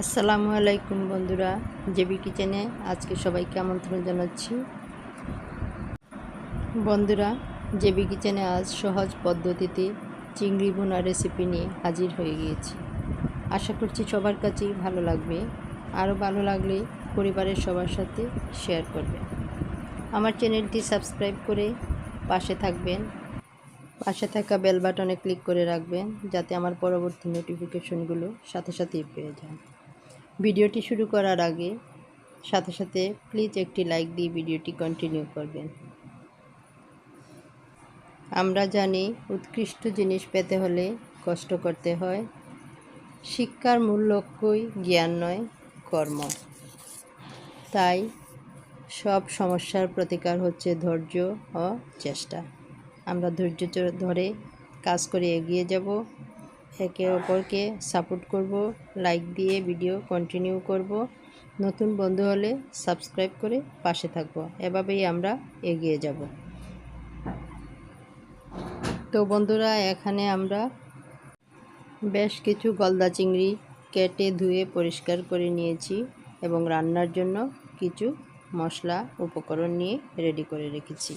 আসসালামু আলাইকুম বন্ধুরা, জেবি কিচেনে আজকে সবাইকে আমন্ত্রণ জানাচ্ছি। বন্ধুরা, জেবি কিচেনে আজ সহজ পদ্ধতিতে চিংড়ি বোনা রেসিপি নিয়ে হাজির হয়ে গিয়েছি। আশা করছি সবার কাছেই ভালো লাগবে। আরও ভালো লাগলে পরিবারের সবার সাথে শেয়ার করবেন আমার চ্যানেলটি সাবস্ক্রাইব করে পাশে থাকবেন। পাশে থাকা বেল বাটনে ক্লিক করে রাখবেন, যাতে আমার পরবর্তী নোটিফিকেশনগুলো সাথে সাথেই পেয়ে যান। ভিডিওটি শুরু করার আগে, সাথে সাথে প্লিজ একটি লাইক দিয়ে ভিডিওটি কন্টিনিউ করবেন। আমরা জানি উৎকৃষ্ট জিনিস পেতে হলে কষ্ট করতে হয়। শিক্ষার মূল লক্ষ্যই জ্ঞান নয়, কর্ম। তাই সব সমস্যার প্রতিকার হচ্ছে ধৈর্য ও চেষ্টা। আমরা ধৈর্য ধরে কাজ করে এগিয়ে যাব। একে অপরকে সাপোর্ট করব লাইক দিয়ে ভিডিও কন্টিনিউ করব। নতুন বন্ধু হলে সাবস্ক্রাইব করে পাশে থাকব। এভাবেই আমরা এগিয়ে যাব। তো বন্ধুরা, এখানে আমরা বেশ কিছু গলদা চিংড়ি কেটে ধুয়ে পরিষ্কার করে নিয়েছি এবং রান্নার জন্য কিছু মশলা, উপকরণ নিয়ে রেডি করে রেখেছি।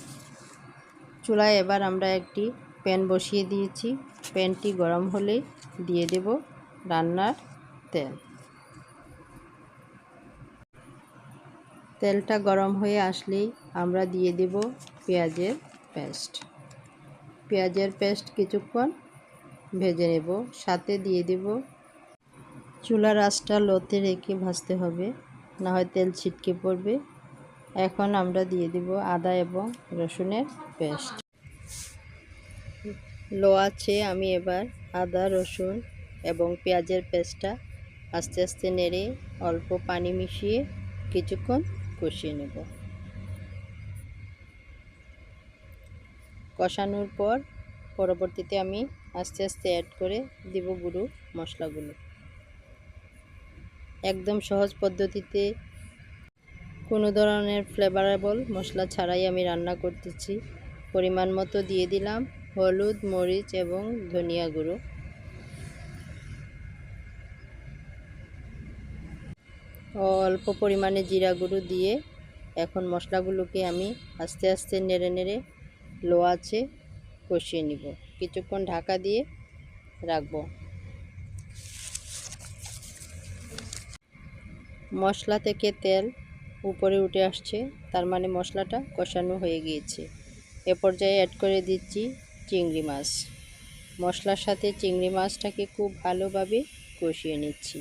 চুলায় এবার আমরা একটি প্যান বসিয়ে দিয়েছি। প্যানটি গরম হলে দিয়ে দেব রান্নার তেল। তেলটা গরম হয়ে আসলেই আমরা দিয়ে দেব পেঁয়াজের পেস্ট। পেঁয়াজের পেস্ট কিছুক্ষণ ভেজে নেব। সাথে দিয়ে দেব চুলার আঁচটা লোতে রেখে ভাজতে হবে, না হয় তেল ছিটকে পড়বে। এখন আমরা দিয়ে দেব আদা এবং রসুনের পেস্ট। লো আছে, আমি এবার আদা, রসুন এবং পেঁয়াজের পেস্টটা আস্তে আস্তে নেড়ে অল্প পানি মিশিয়ে কিছুক্ষণ কষিয়ে নেব। কষানোর পর পরবর্তীতে আমি আস্তে আস্তে অ্যাড করে দিব গুঁড়ো মশলাগুলো। একদম সহজ পদ্ধতিতে কোনো ধরনের ফ্লেভারেবল মশলা ছাড়াই আমি রান্না করতেছি। পরিমাণ মতো দিয়ে দিলাম। হলুদ, মরিচ এবং ধনিয়া গুঁড়ো। অল্প পরিমাণে জিরা গুঁড়ো দিয়ে এখন মশলাগুলোকে আমি আস্তে আস্তে নেড়ে নেড়ে লো আছে কষিয়ে নিব। কিছুক্ষণ ঢাকা দিয়ে রাখব। মশলা থেকে তেল উপরে উঠে আসছে, তার মানে মশলাটা কষানো হয়ে গিয়েছে। এ পর্যায়ে অ্যাড করে দিচ্ছি চিংড়ি মাছ। মশলার সাথে চিংড়ি মাছটাকে খুব ভালোভাবে কষিয়ে নিচ্ছি।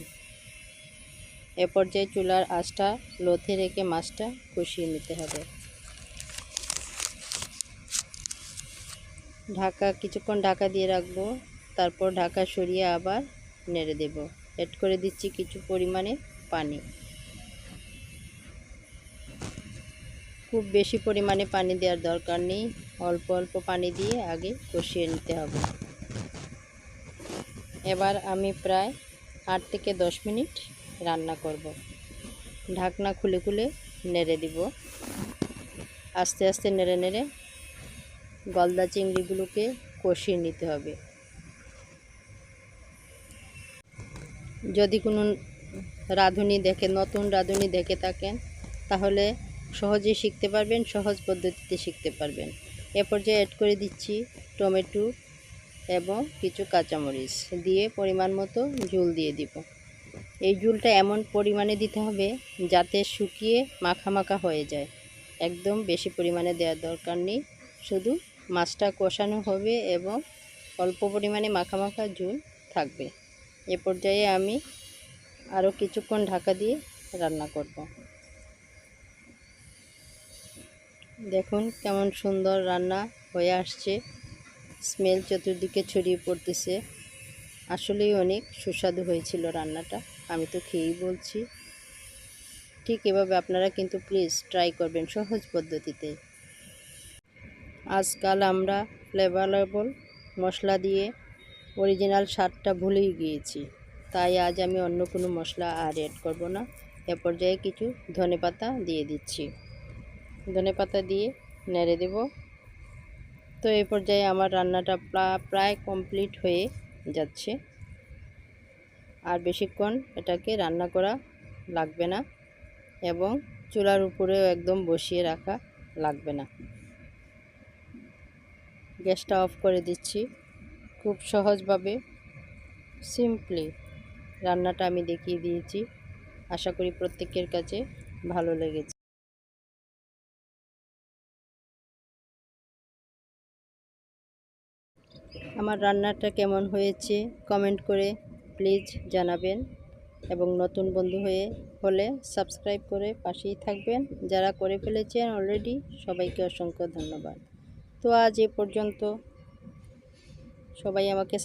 এ পর্যায়ে চুলার আঁচটা লোথে রেখে মাছটা কষিয়ে নিতে হবে। ঢাকা, কিছুক্ষণ ঢাকা দিয়ে রাখব। তারপর ঢাকা সরিয়ে আবার নেড়ে দেব। অ্যাড করে দিচ্ছি কিছু পরিমাণে পানি। খুব বেশি পরিমাণে পানি দেওয়ার দরকার নেই। অল্প অল্প পানি দিয়ে আগে কষিয়ে নিতে হবে। এবার আমি প্রায় আট থেকে দশ মিনিট রান্না করব। ঢাকনা খুলে খুলে নেড়ে দিব। আস্তে আস্তে নেড়ে নেড়ে গলদা চিংড়িগুলোকে কষিয়ে নিতে হবে। যদি কোনো রাঁধুনি দেখে, নতুন রাঁধুনি দেখে থাকেন, তাহলে সহজেই শিখতে পারবেন, সহজ পদ্ধতিতে শিখতে পারবেন। এ পর্যায়ে অ্যাড করে দিচ্ছি টমেটো এবং কিছু কাঁচামরিচ, দিয়ে পরিমাণ মতো ঝুল দিয়ে দিব। এই ঝুলটা এমন পরিমাণে দিতে হবে যাতে শুকিয়ে মাখা হয়ে যায়। একদম বেশি পরিমাণে দেওয়ার দরকার নেই। শুধু মাছটা কষানো হবে এবং অল্প পরিমাণে মাখা মাখা ঝুল থাকবে। এ পর্যায়ে আমি আরও কিছুক্ষণ ঢাকা দিয়ে রান্না করব। দেখুন কেমন সুন্দর রান্না হয়ে আসছে। স্মেল চতুর্দিকে ছড়িয়ে পড়তেছে। আসলেই অনেক সুস্বাদু হয়েছিল রান্নাটা, আমি তো খেয়েই বলছি। ঠিক এভাবে আপনারা কিন্তু প্লিজ ট্রাই করবেন সহজ পদ্ধতিতে। আজকাল আমরা ফ্লেভারেবল মশলা দিয়ে অরিজিনাল স্বাদটা ভুলেই গিয়েছি। তাই আজ আমি অন্য কোনো মশলা আর অ্যাড করব না। এ পর্যায়ে কিছু ধনেপাতা দিয়ে দিচ্ছি। ধনেপাতা দিয়ে নেড়ে দেব। তো এই পর্যায়ে আমার রান্নাটা প্রায় কমপ্লিট হয়ে যাচ্ছে। আর বেশিক্ষণ এটাকে রান্না করা লাগবে না এবং চুলার উপরেও একদম বসিয়ে রাখা লাগবে না। গ্যাসটা অফ করে দিচ্ছি। খুব সহজভাবে সিম্পলি রান্নাটা আমি দেখিয়ে দিয়েছি। আশা করি প্রত্যেকের কাছে ভালো লেগেছে। আমার রান্নাটা কেমন হয়েছে কমেন্ট করে প্লিজ জানাবেন। এবং নতুন বন্ধু হয়ে হলে সাবস্ক্রাইব করে পাশেই থাকবেন। যারা করে ফেলেছেন অলরেডি সবাইকে অসংখ্য ধন্যবাদ। তো আজ এ পর্যন্ত সবাই আমাকে